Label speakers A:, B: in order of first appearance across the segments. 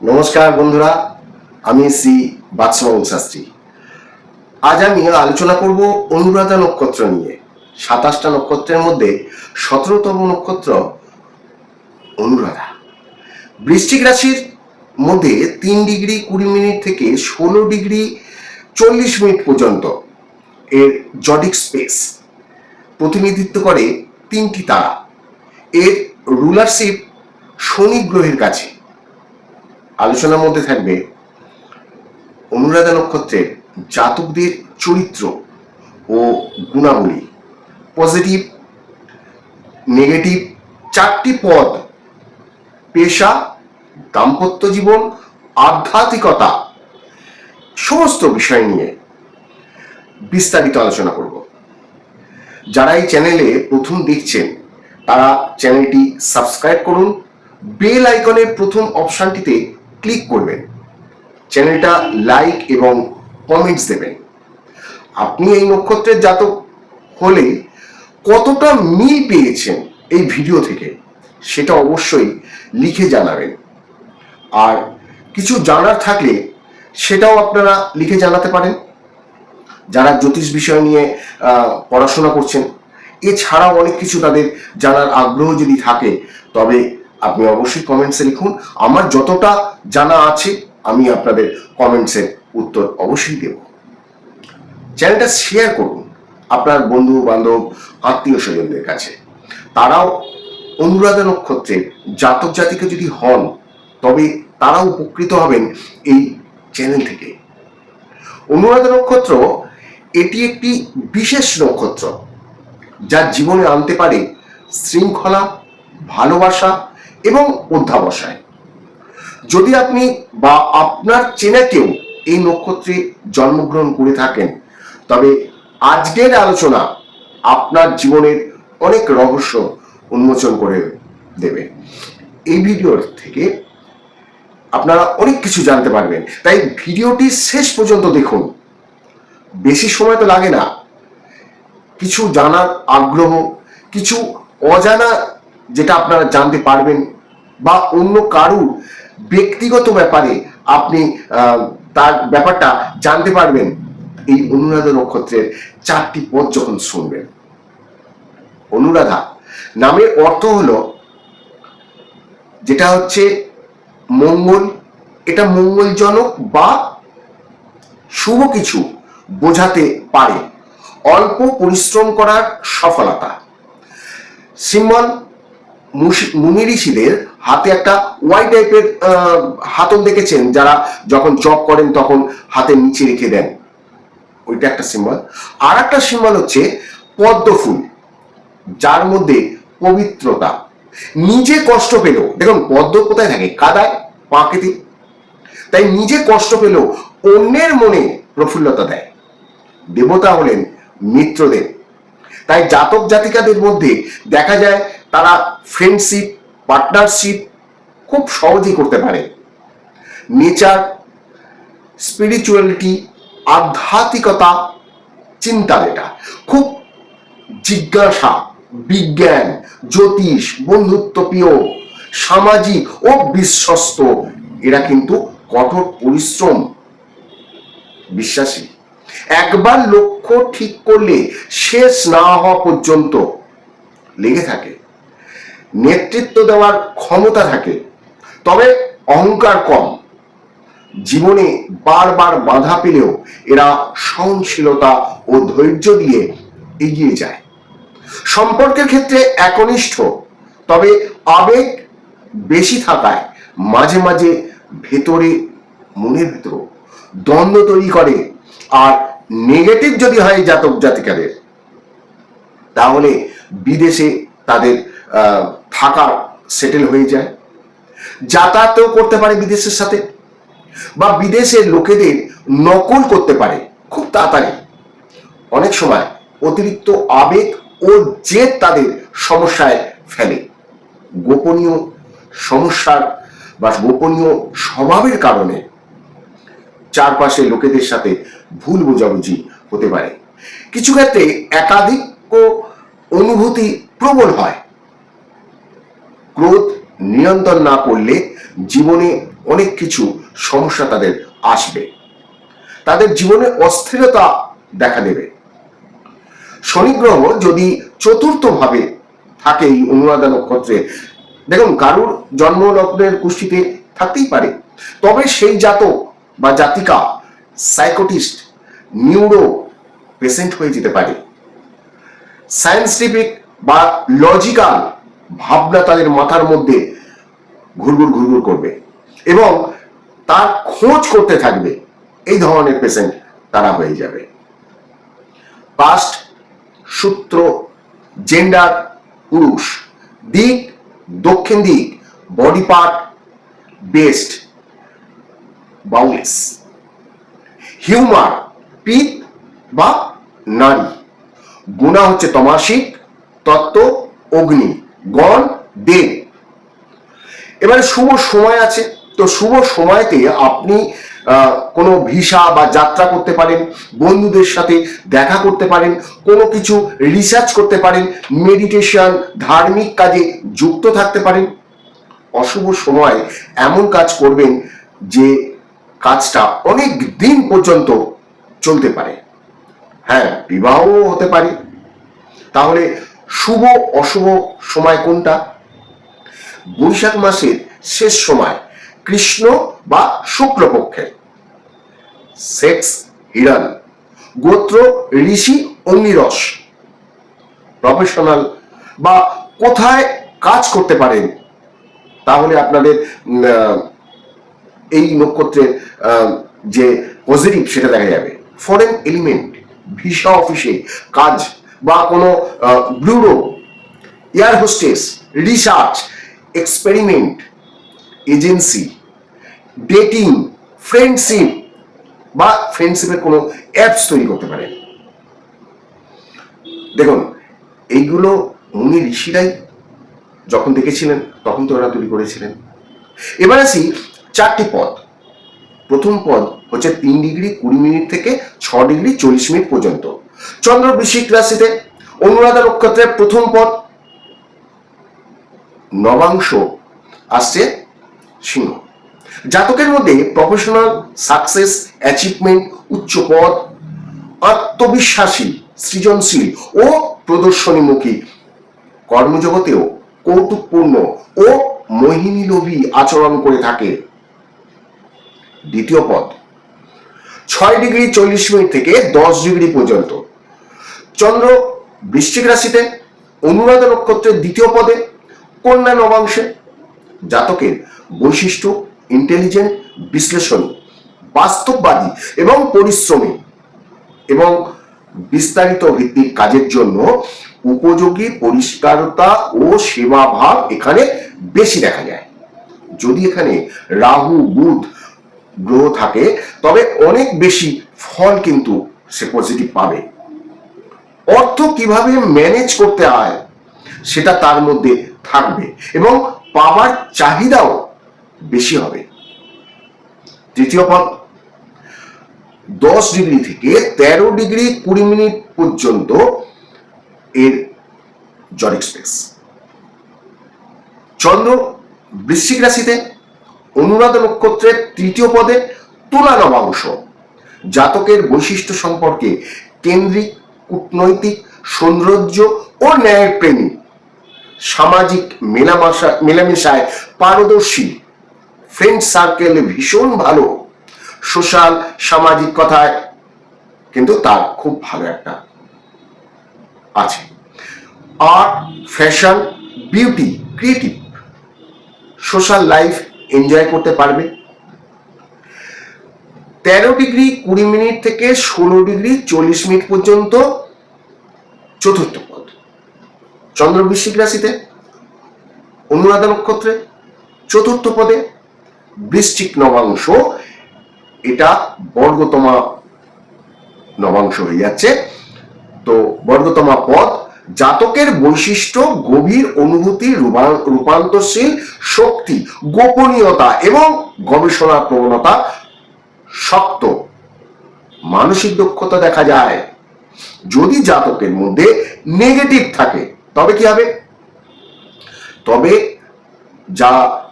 A: নমস্কার বন্ধুরা, আমি শ্রী বাদশাহুল শাস্ত্রী। আজ আমি আলোচনা করব অনুরাধা নক্ষত্র নিয়ে। সাতাশটা নক্ষত্রের মধ্যে সতেরোতম নক্ষত্র অনুরাধা। বৃশ্চিক রাশির মধ্যে তিন ডিগ্রি কুড়ি মিনিট থেকে ষোলো ডিগ্রি চল্লিশ মিনিট পর্যন্ত এর জডিক স্পেস প্রতিনিধিত্ব করে তিনটি তারা। এর রুলারশিপ শনি গ্রহের কাছে। আলোচনার মধ্যে থাকবে অনুরাধা নক্ষত্রের জাতকদের চরিত্র ও গুণাবলী। পজিটিভ নেগেটিভ চারটি পদ, পেশা, দাম্পত্য জীবন, আধ্যাত্মিকতা, সমস্ত বিষয় নিয়ে বিস্তারিত আলোচনা করব। যারা এই চ্যানেলে প্রথম দেখছেন, তারা চ্যানেলটি সাবস্ক্রাইব করুন। বেল আইকনের প্রথম অপশনটিতে ক্লিক করবেন। চ্যানেলটা লাইক এবং কমেন্টস দেবেন। আপনি এই নক্ষত্রের জাতক হলে কতটা মিল পেয়েছেন এই ভিডিও থেকে, সেটা অবশ্যই লিখে জানাবেন। আর কিছু জানার থাকলে সেটাও আপনারা লিখে জানাতে পারেন। যারা জ্যোতিষ বিষয় নিয়ে পড়াশোনা করছেন, এছাড়াও অনেক কিছু তাদের জানার আগ্রহ যদি থাকে, তবে আপনি অবশ্যই কমেন্টসে লিখুন। আমার যতটা জানা আছে, আমি আপনাদের কমেন্টসের উত্তর অবশ্যই দেব। চ্যানেলটা শেয়ার করুন আপনার বন্ধু বান্ধব আত্মীয় স্বজনদের কাছে। তারাও অনুরাধা নক্ষত্রের জাতক জাতিকে যদি হন, তবে তারাও উপকৃত হবেন এই চ্যানেল থেকে। অনুরাধা নক্ষত্র এটি একটি বিশেষ নক্ষত্র, যা জীবনে আনতে পারে শৃঙ্খলা, ভালোবাসা এবং অধ্যাবসায়। যদি আপনি বা আপনার চেনা কেউ এই নক্ষত্রে জন্মগ্রহণ করে থাকেন, তবে আজকের আলোচনা আপনার জীবনের অনেক রহস্য উন্মোচন করে দেবে। এই ভিডিওর থেকে আপনারা অনেক কিছু জানতে পারবেন। তাই ভিডিওটি শেষ পর্যন্ত দেখুন। বেশি সময় তো লাগে না। কিছু জানার আগ্রহ, কিছু অজানা যেটা আপনারা জানতে পারবেন বা অন্য কারুর ব্যক্তিগত ব্যাপারে আপনি তার ব্যাপারটা জানতে পারবেন। এই অনুরাধা নক্ষত্রের চারটি পদ যখন শুনবেন, অনুরাধা নামের অর্থ হলো, যেটা হচ্ছে মঙ্গল, এটা মঙ্গলজনক বা শুভ কিছু বোঝাতে পারে। অল্প পরিশ্রম করার সফলতা। সিম্বল মুনি ঋষিদের হাতে একটা ওয়াই টাইপের হাতল দেখেছেন যারা যখন জব করেন তখন হাতে নিচে রেখে দেন। ওইটা একটা সিম্বল আর একটা সিম্বল হচ্ছে পদ্ম ফুল, যার মধ্যে পবিত্রতা। নিজে কষ্ট পেলেও, দেখুন, পদ্ম কোথায় থাকে? কাদায় পাকেতে তাই নিজে কষ্ট পেলেও অন্যের মনে প্রফুল্লতা দেয়। দেবতা হলেন মিত্রদেব। তাই জাতক জাতিকাদের মধ্যে দেখা যায় তারা ফ্রেন্ডশিপ পার্টনারশিপ খুব সহজেই করতে পারে। নেচার স্পিরিচুয়ালিটি আধ্যাত্মিকতা, চিন্তা যেটা, খুব জিজ্ঞাসা, বিজ্ঞান, জ্যোতিষ, বন্ধুত্ব প্রিয়, সামাজিক ও বিশ্বস্ত, এরা কিন্তু কঠোর পরিশ্রম। বিশ্বাসী, একবার লক্ষ্য ঠিক করলে শেষ না হওয়া পর্যন্ত লেগে থাকে। নেতৃত্ব দেওয়ার ক্ষমতা থাকে, তবে অহংকার কম। জীবনে বারবার বাধা পেলেও এরা সহনশীলতা ও ধৈর্য দিয়ে এগিয়ে যায়। সম্পর্কের ক্ষেত্রে একনিষ্ঠ, তবে আবেগ বেশি থাকায় মাঝে মাঝে ভেতরে, মনের ভেতর দ্বন্দ্ব তৈরি করে আর নেগেটিভ যদি হয় জাতক জাতিকাদের তাহলে বিদেশে তাদের থাকা সেটেল হয়ে যায়। যাতায়াতও করতে পারে বিদেশের সাথে বা বিদেশের লোকেদের নকল করতে পারে খুব তাড়াতাড়ি। অনেক সময় অতিরিক্ত আবেগ ও জেদ তাদের সমস্যায় ফেলে। গোপনীয় সমস্যার বা গোপনীয় স্বভাবের কারণে চারপাশে লোকেদের সাথে ভুল বোঝাবুঝি হতে পারে। কিছু ক্ষেত্রে একাধিক অনুভূতি প্রবল হয়। ক্রোধ নিয়ন্ত্রণ না করলে জীবনে অনেক কিছু সমস্যা তাদের আসবে। তাদের জীবনে অস্থিরতা দেখা দেবে। শনিগ্রহ যদি চতুর্থ ভাবে থাকে এই অনুরাধা নক্ষত্রে, দেখুন কারুর জন্ম লগ্নের কুষ্ঠিতে থাকতেই পারে। তবে সেই জাতক বা জাতিকা সাইকোটিস্ট নিউরো পেশেন্ট হয়ে যেতে পারে। সায়েন্সটিফিক বা লজিক্যাল ভাবনা তাদের মাথার মধ্যে ঘুরঘুর ঘুরঘুর করবে এবং তার খোঁজ করতে থাকবে, এই ধরনের পেশেন্ট তারা হয়ে যাবে। পাস্ট সূত্র জেন্ডার পুরুষ। দিক, দক্ষিণ দিক body part best bowels humour পিত বা নারী। গুণা হচ্ছে তমাসিক, তত্ত্ব, অগ্নি। গণ দেব এবারে শুভ সময় আছে, তো শুভ সময়তে আপনি কোনো ভিসা বা যাত্রা করতে পারেন, বন্ধুদের সাথে দেখা করতে পারেন, কোনো কিছু রিসার্চ করতে পারেন মেডিটেশন ধার্মিক কাজে যুক্ত থাকতে পারেন। অশুভ সময় এমন কাজ করবেন যে কাজটা অনেক দিন পর্যন্ত চলতে পারে। হ্যাঁ বিবাহও হতে পারে। তাহলে শুভ, অশুভ সময় কোনটা? বৈশাখ মাসের শেষ সময়, কৃষ্ণ বা শুক্লপক্ষে সেক্স হিরণ গোত্র, ঋষি, অগ্নিরস। প্রফেশনাল। বা কোথায় কাজ করতে পারেন? তাহলে আপনাদের এই নক্ষত্রের যে পজিটিভ সেটা দেখা যাবে। ফরেন এলিমেন্ট ভিসা অফিসে কাজ বা কোনো bureau air hostess research experiment agency dating friendship বা ফ্রেন্ডশিপের কোনো অ্যাপস তৈরি করতে পারেন দেখুন, এইগুলো মুনি ঋষিরাই যখন দেখেছিলেন, তখন তো ওরা তৈরি করেছিলেন। এবার আসি চারটি পদ। প্রথম পদ হচ্ছে তিন ডিগ্রি কুড়ি মিনিট থেকে ছ ডিগ্রি চল্লিশ মিনিট পর্যন্ত। চন্দ্র বৃশ্চিক রাশিতে অনুরাধা নক্ষত্রের প্রথম পদ নবাংশ আসছে সিংহ। জাতকের মধ্যে প্রফেশনাল সাকসেস অ্যাচিভমেন্ট উচ্চ পদ, আত্মবিশ্বাসী, সৃজনশীল ও প্রদর্শনীমুখী। কর্মজগতেও কৌতুকপূর্ণ ও মোহিনীলোভী আচরণ করে থাকে। দ্বিতীয় পদ, ছয় ডিগ্রি চল্লিশ মিনিট থেকে দশ ডিগ্রি পর্যন্ত। চন্দ্র বৃশ্চিক রাশিতে অনুরাধা নক্ষত্রের দ্বিতীয় পদে, কন্যা নবাংশে, জাতকের বৈশিষ্ট্য ইন্টেলিজেন্ট বিশ্লেষণ, বাস্তববাদী এবং পরিশ্রমী এবং বিস্তারিত ভিত্তিক কাজের জন্য উপযোগী পরিষ্কারতা ও সেবাভাব এখানে বেশি দেখা যায়। যদি এখানে রাহু, বুধ গ্রহ থাকে, তবে অনেক বেশি ফল কিন্তু সে পজিটিভ পাবে। অর্থ কীভাবে ম্যানেজ করতে হয়, সেটা তার মধ্যে থাকবে এবং পাওয়ার চাহিদাও বেশি হবে। তৃতীয় পদ, দশ ডিগ্রি থেকে তেরো ডিগ্রি কুড়ি মিনিট পর্যন্ত এর জরিক স্পেস চন্দ্র, বৃশ্চিক রাশিতে অনুরাধ নক্ষত্রের তৃতীয় পদে তুলা নবাংশ। জাতকের বৈশিষ্ট্য সম্পর্কে কেন্দ্রিক কূটনৈতিক সৌন্দর্য ও ন্যায়ের প্রেমী। সামাজিক মেলামেশা, মেলামেশায় পারদর্শী। ফ্রেন্ড সার্কেল ভীষণ ভালো। সোশ্যাল সামাজিক কথায় কিন্তু তার খুব ভালো একটা আছে। Art fashion beauty creative social life enjoy করতে পারবে। তেরো ডিগ্রি কুড়ি মিনিট থেকে ষোলো ডিগ্রি চল্লিশ মিনিট পর্যন্ত চতুর্থ পদ। চন্দ্র বৃশ্চিক রাশিতে, অনুরাধা নক্ষত্রে, চতুর্থ পদে বৃশ্চিক নবাংশ। এটা বর্গতমা নবাংশ হয়ে যাচ্ছে। তো বর্গতমা পদ, জাতকের বৈশিষ্ট্য, গভীর অনুভূতি, রূপা- রূপান্তরশীল শক্তি, গোপনীয়তা এবং গবেষণা প্রবণতা শক্ত। মানসিক দক্ষতা দেখা যায়। যদি জাতকের মধ্যে নেগেটিভ থাকে, তবে কি হবে? তবে যা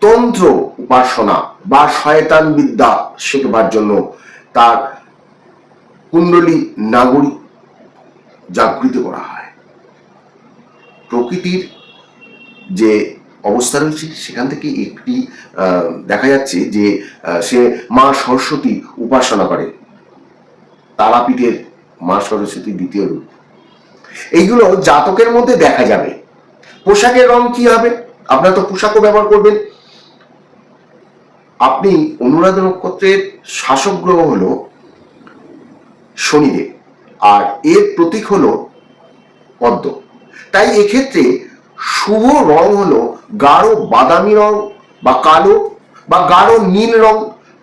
A: তন্ত্র উপাসনা বা শয়তান বিদ্যা শেখবার জন্য তার কুণ্ডলী নাগরিক জাগৃত করা হয়। প্রকৃতির যে অবস্থা রয়েছে সেখান থেকে একটি দেখা যাচ্ছে যে সে মা সরস্বতী উপাসনা করে। তারাপীঠের মা সরস্বতী দ্বিতীয় রূপ। এইগুলো জাতকের মধ্যে দেখা যাবে। পোশাকের রং কি হবে? আপনারা তো পোশাকও ব্যবহার করবেন। আপনি অনুরাধ নক্ষত্রের শাসক গ্রহ হল শনিদেব। আর এর প্রতীক হল পদ্ম। তাই এক্ষেত্রে শুভ রং হলো গাঢ় বাদামি রং বা কালো বা গাঢ় নীল রং,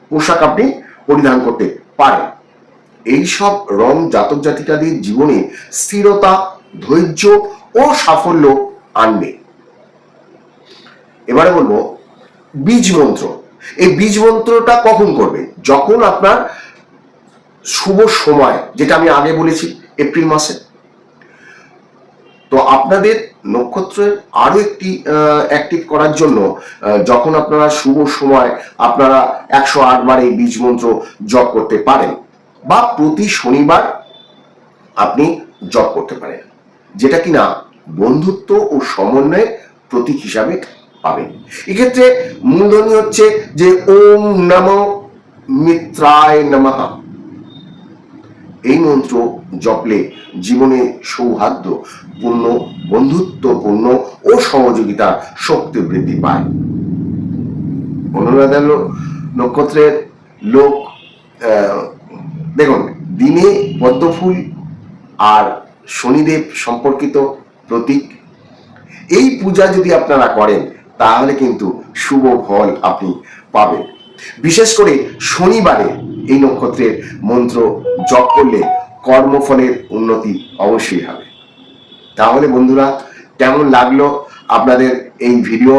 A: পোশাক আপনি পরিধান করতে পারেন। এই সব রং জাতক জাতিকাদের জীবনে স্থিরতা, ধৈর্য ও সাফল্য আনবে। এবারে বলব বীজ মন্ত্র। এই বীজ মন্ত্রটা কখন করবে? যখন আপনার শুভ সময়, যেটা আমি আগে বলেছি, এপ্রিল মাসে। তো আপনাদের নক্ষত্রের আরও একটি অ্যাক্টিভ করার জন্য যখন আপনারা শুভ সময় আপনারা একশো আট বার এই বীজ মন্ত্র জপ করতে পারেন, বা প্রতি শনিবার আপনি জপ করতে পারেন, যেটা কিনা বন্ধুত্ব ও সমন্বয়ের প্রতীক হিসাবে পাবেন। এক্ষেত্রে মূলধনী হচ্ছে যে ওম নম মিত্রায় নমঃ। এই মন্ত্র জপলে জীবনে সৌহার্দ্য, পূর্ণ বন্ধুত্বপূর্ণ ও সহযোগিতা শক্তি বৃদ্ধি পায়। অনুরাধা নক্ষত্রের লোক দেখুন, দিনে পদ্মফুল আর শনিদেব সম্পর্কিত প্রতীক। এই পূজা যদি আপনারা করেন, তাহলে কিন্তু শুভ ফল আপনি পাবেন। বিশেষ করে শনিবারে এই নক্ষত্রের মন্ত্র জপ করলে কর্মফলের উন্নতি অবশ্যই হবে। তাহলে বন্ধুরা, কেমন লাগল আপনাদের এই ভিডিও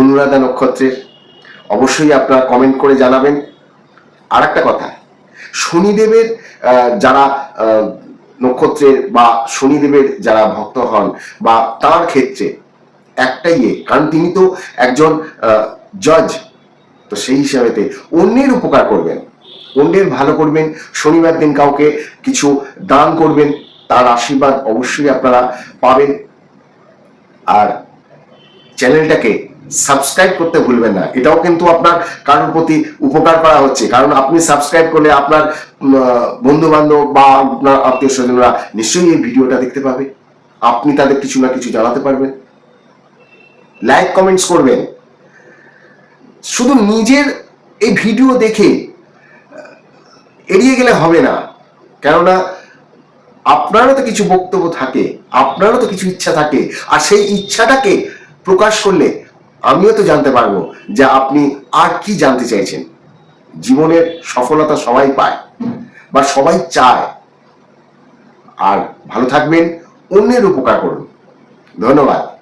A: অনুরাধা নক্ষত্রের? অবশ্যই আপনারা কমেন্ট করে জানাবেন। আর একটা কথা, শনিদেবের যারা নক্ষত্রের বা শনিদেবের যারা ভক্ত হন বা তার ক্ষেত্রে একটাই ইয়ে কারণ তিনি তো একজন জজ তো সেই হিসাবেতে অন্যের উপকার করবেন। অন্যের ভালো করবেন, শনিবার দিন কাউকে কিছু দান করবেন, তার আশীর্বাদ অবশ্যই আপনারা পাবেন। আর চ্যানেলটাকে সাবস্ক্রাইব করতে ভুলবেন না। এটাও কিন্তু আপনার কারোর প্রতি উপকার করা হচ্ছে। কারণ আপনি সাবস্ক্রাইব করলে আপনার বন্ধু বান্ধব বা আপনার আত্মীয় স্বজনরা নিশ্চয়ই এই ভিডিওটা দেখতে পাবে। আপনি তাদের কিছু না কিছু জানাতে পারবেন। লাইক কমেন্টস করবেন। শুধু নিজের এই ভিডিও দেখে এড়িয়ে গেলে হবে না। কেননা, আপনারও তো কিছু বক্তব্য থাকে, আপনারও তো কিছু ইচ্ছা থাকে, আর সেই ইচ্ছাটাকে প্রকাশ করলে আমিও তো জানতে পারব যে আপনি আর কি জানতে চাইছেন। জীবনের সফলতা সবাই পায় বা সবাই চায়। আর ভালো থাকবেন, অন্যের উপকার করুন। ধন্যবাদ।